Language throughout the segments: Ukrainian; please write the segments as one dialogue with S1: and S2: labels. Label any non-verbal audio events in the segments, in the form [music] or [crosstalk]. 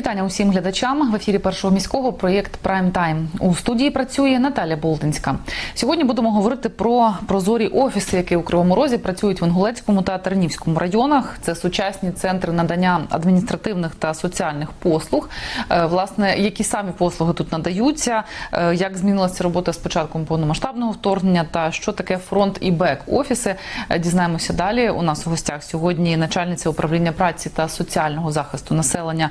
S1: Вітання усім глядачам в ефірі першого міського проєкт Прайм Тайм. У студії працює Наталя Болтинська. Сьогодні будемо говорити про прозорі офіси, які у Кривому Розі працюють в Інгулецькому та Тернівському районах. Це сучасні центри надання адміністративних та соціальних послуг. Е, Власне, які самі послуги тут надаються, е, як змінилася робота з початком повномасштабного вторгнення, та що таке фронт і бек офіси. Е, Дізнаємося далі. У нас у гостях сьогодні начальниця управління праці та соціального захисту населення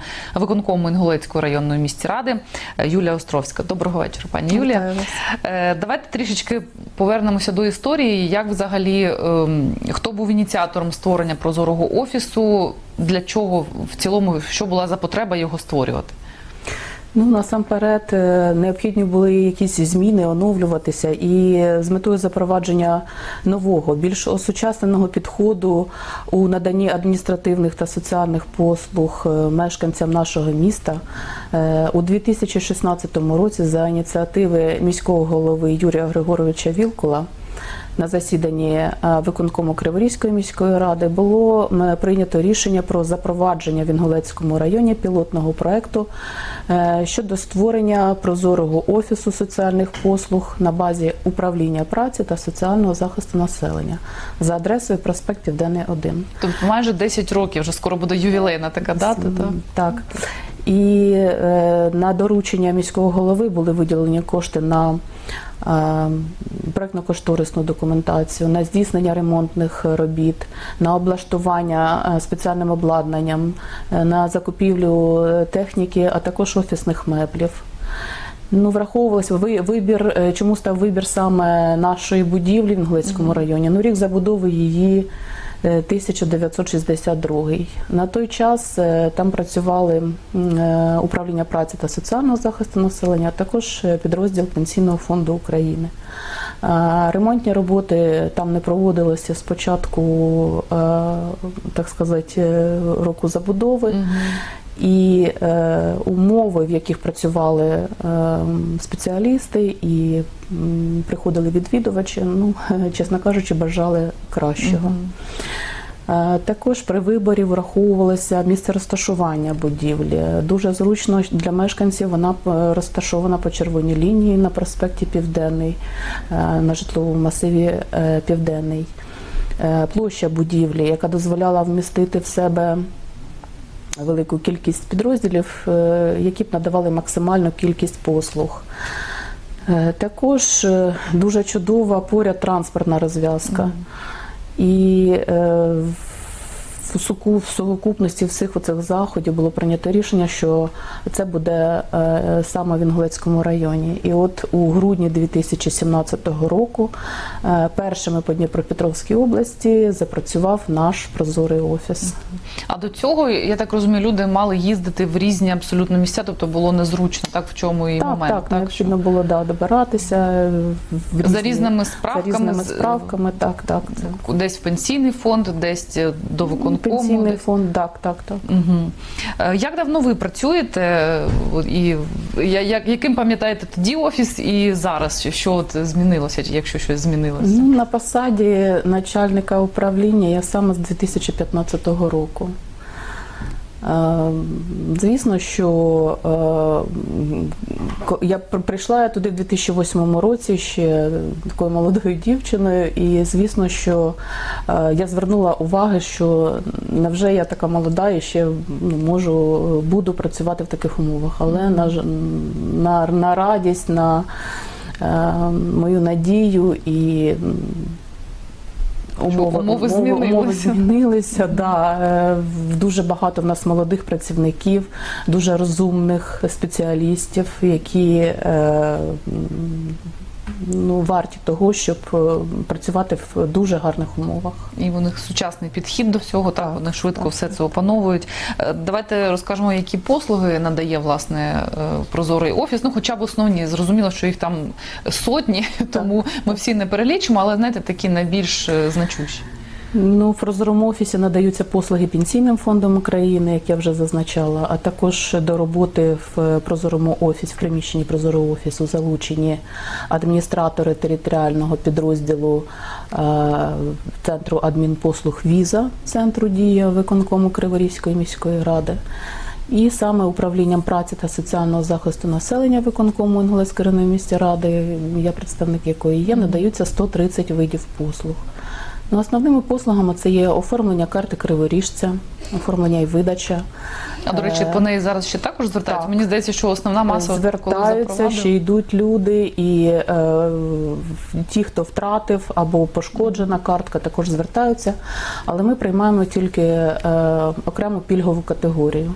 S1: виконкому Інгулецької районної місті ради е, Юлія Островська. Доброго вечора, пані Юлія. Е, Давайте трішечки повернемося до історії. Як взагалі ем, хто був ініціатором створення прозорого офісу? Для чого в цілому що була за потреба його створювати?
S2: Ну насамперед е, необхідні були якісь зміни, оновлюватися, і з метою запровадження нового, більш осучасненого підходу у наданні адміністративних та соціальних послуг е, мешканцям нашого міста е, у 2016 році за ініціативи міського голови Юрія Григоровича Вілкула. На засіданні е, виконкому Криворізької міської ради було прийнято рішення про запровадження в Інгулецькому районі пілотного проекту е, щодо створення прозорого офісу соціальних послуг на базі управління праці та соціального захисту населення за адресою проспект Південний 1.
S1: Тобто майже 10 років, вже скоро буде ювілейна така дата. Та?
S2: Так. І е, на доручення міського голови були виділені кошти на проектно-кошторисну документацію, на здійснення ремонтних робіт, на облаштування е, спеціальним обладнанням, е, на закупівлю е, техніки, а також офісних меблів. Ну, враховувалося ви- вибір, чому став вибір саме нашої будівлі в Інглицькому районі. Ну, рік забудови її е, 1962. На той час там працювали управління праці та соціального захисту населення, а також підрозділ Пенсійного фонду України. Ремонтні роботи там не проводилися з початку, е, так сказати, року забудови. І е, умови, в яких працювали е, спеціалісти і м, приходили відвідувачі, ну, [laughs] чесно кажучи, бажали кращого. Е, Також при виборі враховувалося місце розташування будівлі. Дуже зручно для мешканців вона розташована по червоній лінії на проспекті Південний, на житловому масиві е, Південний. Е, Площа будівлі, яка дозволяла вмістити в себе велику кількість підрозділів, е, які б надавали максимальну кількість послуг. Також дуже чудова поряд транспортна розв'язка. І е, в суку- в сукупності всіх оцих заходів було прийнято рішення, що це буде е, саме в Інгулецькому районі. І от у грудні 2017 року е, першими по Дніпропетровській області запрацював наш прозорий офіс.
S1: А до цього, я так розумію, люди мали їздити в різні абсолютно місця, тобто було незручно, так в чому і
S2: Так,
S1: момент.
S2: так, необхідно було да, добиратися в
S1: За
S2: різні-
S1: різними
S2: за
S1: справками,
S2: різними справками, так, так. Це.
S1: десь в пенсійний фонд, десь е, до виконкому.
S2: Пенсійний
S1: десь.
S2: фонд, так, так, так.
S1: Угу. Як давно ви працюєте і я- як, яким пам'ятаєте тоді офіс і зараз? Що от змінилося, якщо щось змінилося?
S2: Ну, на посаді начальника управління я саме з 2015 року. Е, Звісно, що е, я прийшла туди в 2008 році ще такою молодою дівчиною, і звісно, що е, я звернула увагу, що невже я така молода і ще ну, можу буду працювати в таких умовах. Але на, на, на радість, на мою надію і
S1: умови
S2: умови
S1: змінилися.
S2: змінилися. Да. Е, Дуже багато в нас молодих працівників, дуже розумних спеціалістів, які е, ну, варті того, щоб е, працювати в дуже гарних умовах.
S1: І у них сучасний підхід до всього, так,
S2: Так,
S1: вони швидко
S2: так.
S1: все це опановують. Е, Давайте розкажемо, які послуги надає власне е, прозорий офіс. Ну, хоча б основні, зрозуміло, що їх там сотні, [laughs] тому ми всі не перелічимо, але знаєте, такі найбільш значущі.
S2: Ну, в прозорому офісі надаються послуги пенсійним фондом України, як я вже зазначала, а також до роботи в прозорому офісі, в приміщенні прозорого офісу залучені адміністратори територіального підрозділу е, центру адмінпослуг Віза центру дія виконкому Криворізької міської ради. І саме управлінням праці та соціального захисту населення виконкому Інгулецької районної місті ради, я представник якої є, надаються 130 видів послуг. Ну, основними послугами це є оформлення карти криворіжця, оформлення і видача.
S1: А до речі,
S2: Е,
S1: по неї зараз ще також звертаються.
S2: так.
S1: Мені здається, що основна маса
S2: звертаються, ще йдуть люди, і е, ті, хто втратив або пошкоджена картка, також звертаються. Але ми приймаємо тільки е, окрему пільгову категорію.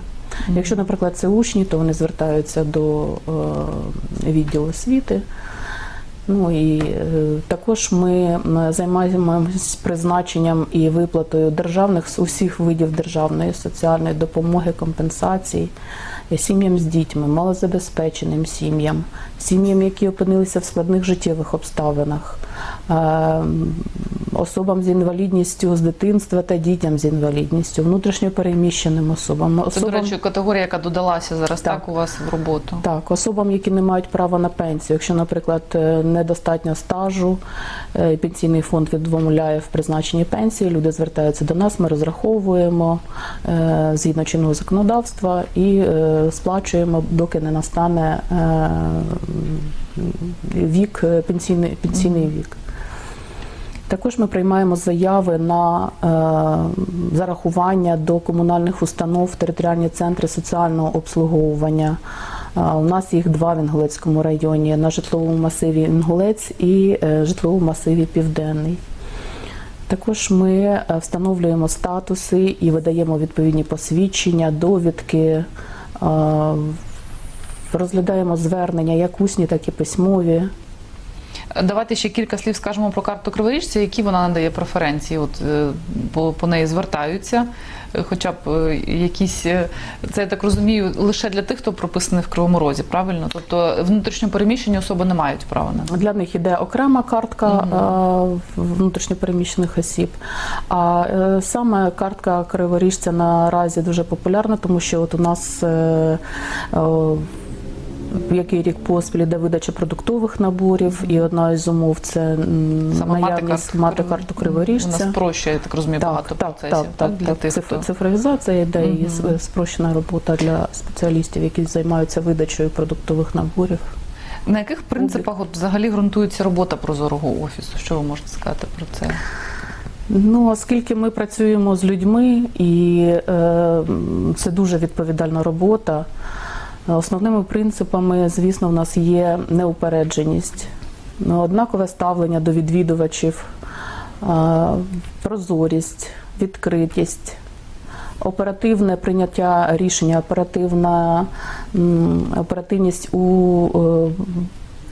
S2: Якщо, наприклад, це учні, то вони звертаються до е, відділу освіти. Ну і е, також ми займаємось призначенням і виплатою державних усіх видів державної соціальної допомоги, компенсацій сім'ям з дітьми, малозабезпеченим сім'ям, сім'ям, які опинилися в складних життєвих обставинах, е, особам з інвалідністю з дитинства та дітям з інвалідністю, внутрішньопереміщеним особам,
S1: Це, до речі, категорія, яка додалася зараз так,
S2: Так.
S1: у вас в роботу.
S2: так, особам, які не мають права на пенсію. Якщо, наприклад, е, недостатньо стажу, е, пенсійний фонд відмовляє в призначенні пенсії, люди звертаються до нас, ми розраховуємо е, згідно чинного законодавства і е, сплачуємо, доки не настане е, вік, е, пенсійний, пенсійний вік. Також ми приймаємо заяви на е, зарахування до комунальних установ територіальні центри соціального обслуговування. Е, у нас їх два в Інгулецькому районі на житловому масиві Інгулець і е, житловому масиві Південний. Також ми е, встановлюємо статуси і видаємо відповідні посвідчення, довідки, розглядаємо звернення як усні, так і письмові.
S1: Давайте ще кілька слів скажемо про карту криворіжця, які вона надає преференції. От е, по, по неї звертаються, е, хоча б е, якісь це я так розумію, лише для тих, хто прописаний в Кривому Розі, правильно? Тобто внутрішньо переміщені особи не мають права на.
S2: Для них іде окрема картка е, внутрішньопереміщених осіб. А саме картка криворіжця наразі дуже популярна, тому що от у нас який рік поспіль іде видача продуктових наборів, і одна із умов це наявність мати карту криворіжця.
S1: Вона спрощує, я так розумію, багато
S2: так,
S1: процесів.
S2: так, так,
S1: для
S2: так.
S1: тих, хто
S2: Цифровізація йде і спрощена робота для спеціалістів, які займаються видачею продуктових наборів.
S1: на яких принципах от взагалі ґрунтується робота прозорого офісу? Що ви можете сказати про це?
S2: Ну, оскільки ми працюємо з людьми, і е, це дуже відповідальна робота. Основними принципами, звісно, в нас є неупередженість, ну, однакове ставлення до відвідувачів, прозорість, відкритість, оперативне прийняття рішення, оперативна оперативність у е,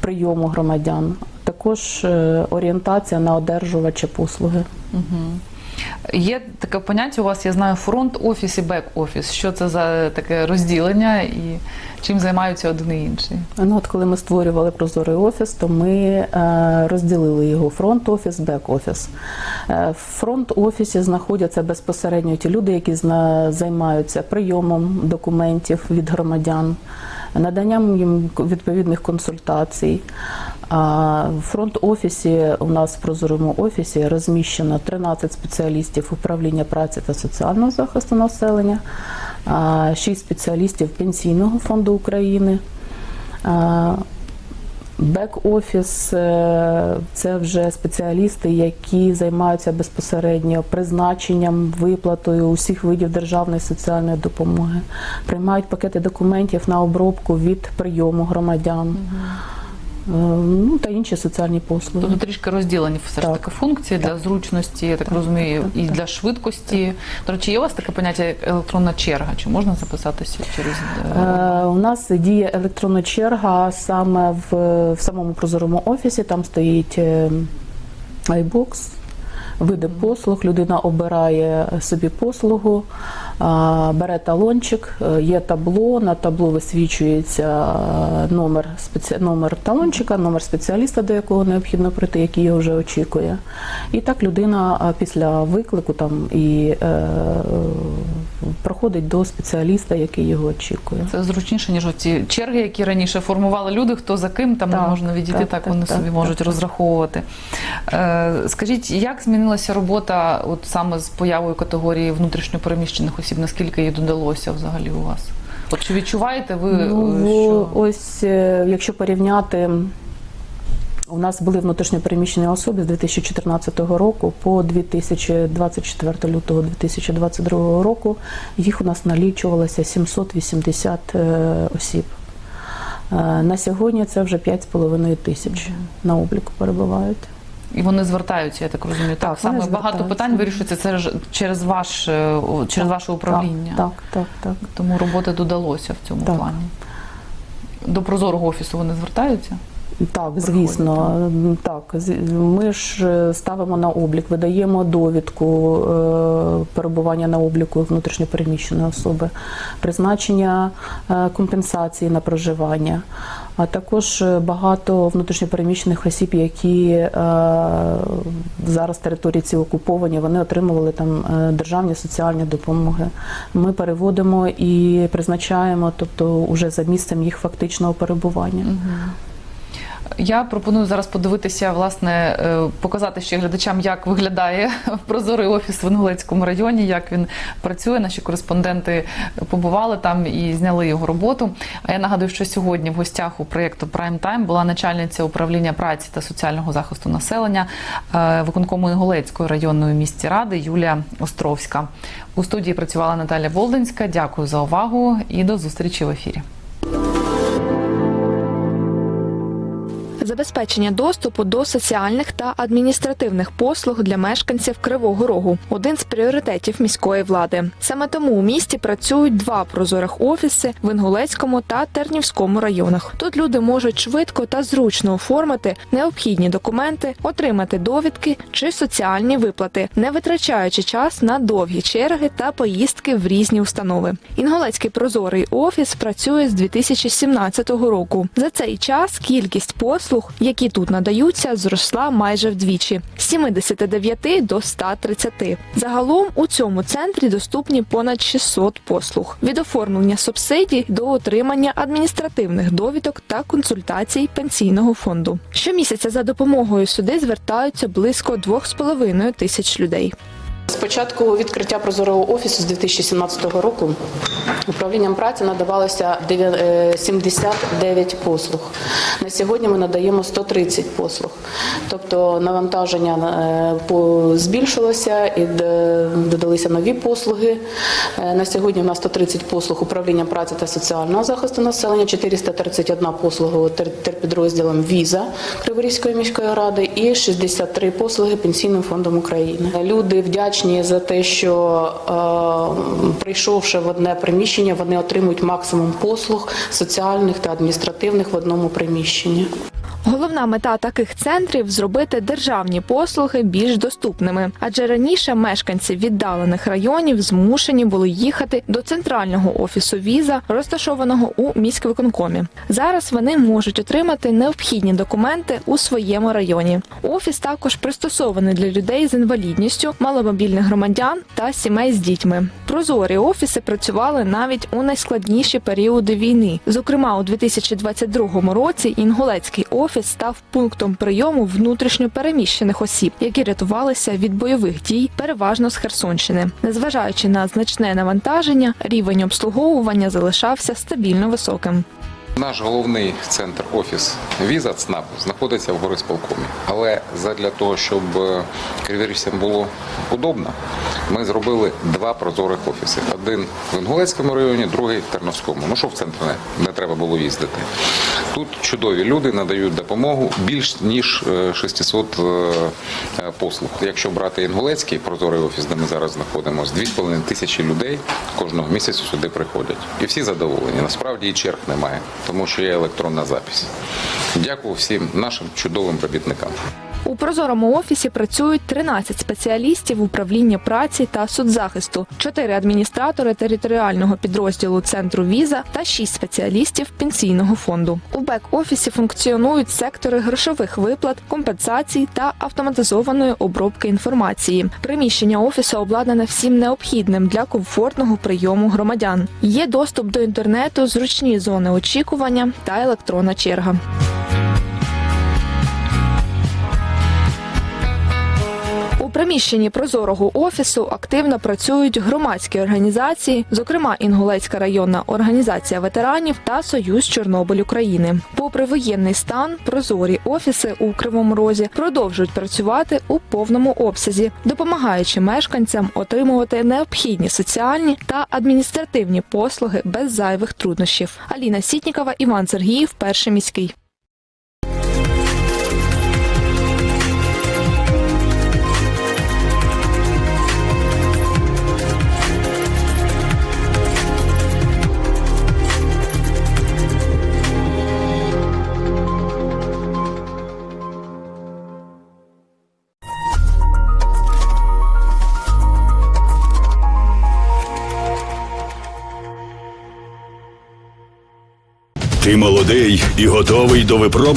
S2: прийому громадян, також е, орієнтація на одержувача послуги.
S1: Угу. Є таке поняття у вас, я знаю, фронт-офіс і бек-офіс. Що це за таке розділення і чим займаються один і інший?
S2: Ну, от коли ми створювали прозорий офіс, то ми е, розділили його фронт-офіс, бек-офіс. Е, в фронт-офісі знаходяться безпосередньо ті люди, які зна- займаються прийомом документів від громадян, наданням їм відповідних консультацій. В фронт-офісі у нас в прозорому офісі розміщено 13 спеціалістів управління праці та соціального захисту населення, 6 спеціалістів Пенсійного фонду України. Бек-офіс е, це вже спеціалісти, які займаються безпосередньо призначенням, виплатою усіх видів державної соціальної допомоги, приймають пакети документів на обробку від прийому громадян. Е, Ну та інші соціальні послуги.
S1: Тобто трішки розділені все ж таки функції для зручності, я так,
S2: Так,
S1: розумію,
S2: так,
S1: і
S2: так.
S1: для швидкості. До речі, є у вас таке поняття як електронна черга? Чи можна записатися через е,
S2: Е, У нас діє електронна черга саме в, в самому прозорому офісі. Там стоїть е, iBox, види послуг. Людина обирає собі послугу, бере талончик, е, є табло. На табло висвічується е, номер спеці... номер талончика, номер спеціаліста, до якого необхідно прийти, який його вже очікує. І так людина після виклику там і е, проходить до спеціаліста, який його очікує.
S1: Це зручніше, ніж ці черги, які раніше формували люди, хто за ким там не
S2: Так,
S1: можна відійти, так,
S2: так, так,
S1: вони
S2: так,
S1: собі
S2: так,
S1: можуть
S2: так.
S1: розраховувати. Е, скажіть, як змінилася робота от саме з появою категорії внутрішньопереміщених осіб? Наскільки її додалося взагалі у вас? От чи відчуваєте ви,
S2: Ну,
S1: е, що
S2: ось е, якщо порівняти, у нас були внутрішньопереміщені особи з 2014 року по 2024 лютого 2022 року. Їх у нас налічувалося 780 е, осіб. На сьогодні це вже 5,5 тисяч на обліку перебувають.
S1: І вони звертаються, я так розумію. Так,
S2: Так,
S1: саме багато питань вирішується це через ваш е, через ваше управління.
S2: Так, так, так. так.
S1: Тому роботи додалося в цьому
S2: Так.
S1: плані. До прозорого офісу вони звертаються?
S2: Так, звісно, так. Ми ж е, ставимо на облік, видаємо довідку е, перебування на обліку внутрішньопереміщеної особи, призначення компенсації на проживання, а також е, багато внутрішньопереміщених осіб, які е, зараз території ці окуповані, вони отримували там е, державні соціальні допомоги. Ми переводимо і призначаємо, тобто уже за місцем їх фактичного перебування.
S1: Я пропоную зараз подивитися, власне, е, показати ще глядачам, як виглядає [laughs] прозорий офіс в Інгулецькому районі, як він працює. Наші кореспонденти побували там і зняли його роботу. А я нагадую, що сьогодні в гостях у проєкту Prime Time була начальниця управління праці та соціального захисту населення е, виконкому Інгулецької районної місті ради Юлія Островська. У студії працювала Наталя Болдинська. Дякую за увагу і до зустрічі в ефірі.
S3: Забезпечення доступу до соціальних та адміністративних послуг для мешканців Кривого Рогу один з пріоритетів міської влади. Саме тому у місті працюють два прозорих офіси в Інгулецькому та Тернівському районах. Тут люди можуть швидко та зручно оформити необхідні документи, отримати довідки чи соціальні виплати, не витрачаючи час на довгі черги та поїздки в різні установи. Інгулецький прозорий офіс працює з 2017 року. За цей час кількість послуг, які тут надаються, зросла майже вдвічі з 79 до 130. Загалом у цьому центрі доступні понад 600 послуг від оформлення субсидій до отримання адміністративних довідок та консультацій пенсійного фонду. Щомісяця за допомогою сюди звертаються близько 2,5 тисяч людей.
S2: З початку відкриття прозорого офісу з 2017 року управлінням праці надавалося е, 79 послуг. На сьогодні ми надаємо 130 послуг. Тобто навантаження е, збільшилося і додалися нові послуги. Е, На сьогодні у нас 130 послуг управління праці та соціального захисту населення, 431 послуга терпідрозділом Віза Криворізької міської ради і 63 послуги Пенсійним фондом України. Люди вдячні за те, що е, прийшовши в одне приміщення, вони отримують максимум послуг соціальних та адміністративних в одному приміщенні.
S3: Головна мета таких центрів зробити державні послуги більш доступними, адже раніше мешканці віддалених районів змушені були їхати до центрального офісу віза, розташованого у міськвиконкомі. Зараз вони можуть отримати необхідні документи у своєму районі. Офіс також пристосований для людей з інвалідністю, маломобільних громадян та сімей з дітьми. Прозорі офіси працювали навіть у найскладніші періоди війни. Зокрема, у 2022 році інгулецький офіс став пунктом прийому внутрішньо переміщених осіб, які рятувалися від бойових дій, переважно з Херсонщини. Незважаючи на значне навантаження, рівень обслуговування залишався стабільно високим.
S4: Наш головний центр офіс віза ЦНАП знаходиться в горисполкомі. Але задля того, щоб е, було удобно, ми зробили два прозорих офіси: один в Інгулецькому районі, другий в Терновському. Ну що в центр не, не треба було їздити. Тут чудові люди надають допомогу більш ніж е, 600 е, е, послуг. Якщо брати Інгулецький прозорий офіс, де ми зараз знаходимося, 2,5 тисячі людей кожного місяця сюди приходять. І всі задоволені. Насправді і черг немає, тому що є електронна запись. Дякую всім нашим чудовим робітникам.
S3: У прозорому офісі працюють 13 спеціалістів управління праці та соцзахисту, 4 адміністратори територіального підрозділу центру віза та 6 спеціалістів пенсійного фонду. У бек-офісі функціонують сектори грошових виплат, компенсацій та автоматизованої обробки інформації. Приміщення офісу обладнане всім необхідним для комфортного прийому громадян. Є доступ до інтернету, зручні зони очікування та електронна черга. Приміщенні прозорого офісу активно працюють громадські організації, зокрема Інгулецька районна організація ветеранів та Союз Чорнобиль України. Попри воєнний стан, прозорі офіси у Кривому Розі продовжують працювати у повному обсязі, допомагаючи мешканцям отримувати необхідні соціальні та адміністративні послуги без зайвих труднощів. Аліна Сітнікова, Іван Сергіїв, перший міський.
S5: Ти молодий і готовий до випробувань.